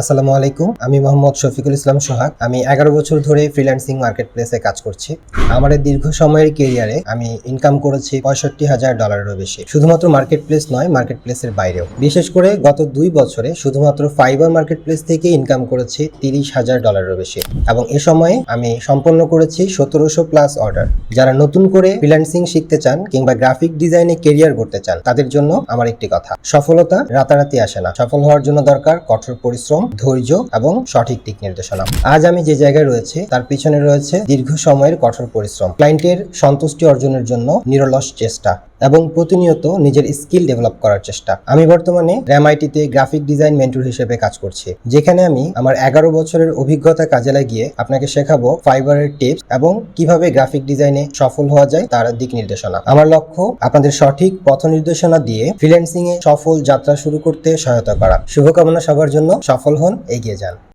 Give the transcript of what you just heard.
আসসালামু আলাইকুম, আমি মোহাম্মদ শফিকুল ইসলাম সোহাগ। আমি এগারো বছর ধরে ফ্রিল্যান্সিং মার্কেট প্লেসে কাজ করছি। আমার দীর্ঘ সময়ের কেরিয়ারে আমি ইনকাম করেছি পঁয়ষট্টি হাজার ডলারেরও বেশি। শুধুমাত্র মার্কেট প্লেস নয় মার্কেট প্লেসের বাইরেও। বিশেষ করে গত দুই বছরে শুধুমাত্র ফাইবার মার্কেট প্লেস থেকে ইনকাম করেছি তিরিশ হাজার ডলারেরও বেশি। এবং এ সময়ে আমি সম্পন্ন করেছি সতেরোশো প্লাস অর্ডার যারা নতুন করে ফ্রিল্যান্সিং শিখতে চান কিংবা গ্রাফিক ডিজাইনে কেরিয়ার করতে চান, তাদের জন্য আমার একটি কথা, সফলতা রাতারাতি আসে না। সফল হওয়ার জন্য দরকার কঠোর পরিশ্রম ধৈর্য এবং সঠিক দিক নির্দেশনা। আজ আমি যে জায়গায় রয়েছে, তার পিছনে রয়েছে দীর্ঘ সময়ের কঠোর পরিশ্রম। ক্লায়েন্টের সন্তুষ্টি অর্জনের জন্য নিরলস চেষ্টা। এবং প্রতিনিয়ত নিজের স্কিল ডেভেলপ করার চেষ্টা। আমি বর্তমানে র্যামআইটিতে গ্রাফিক ডিজাইন মেন্টর হিসেবে কাজ করছি। যেখানে আমি আমার এগারো বছরের অভিজ্ঞতা কাজে লাগিয়ে আপনাকে শেখাবো ফাইবারের টিপস এবং কীভাবে গ্রাফিক ডিজাইনে সফল হওয়া যায় তার দিক নির্দেশনা। আমার লক্ষ্য, আপনাদের সঠিক পথ নির্দেশনা দিয়ে ফ্রিল্যান্সিং এ সফল যাত্রা শুরু করতে সহায়তা করা। শুভকামনা সবার জন্য, সফল হন, এগিয়ে যান।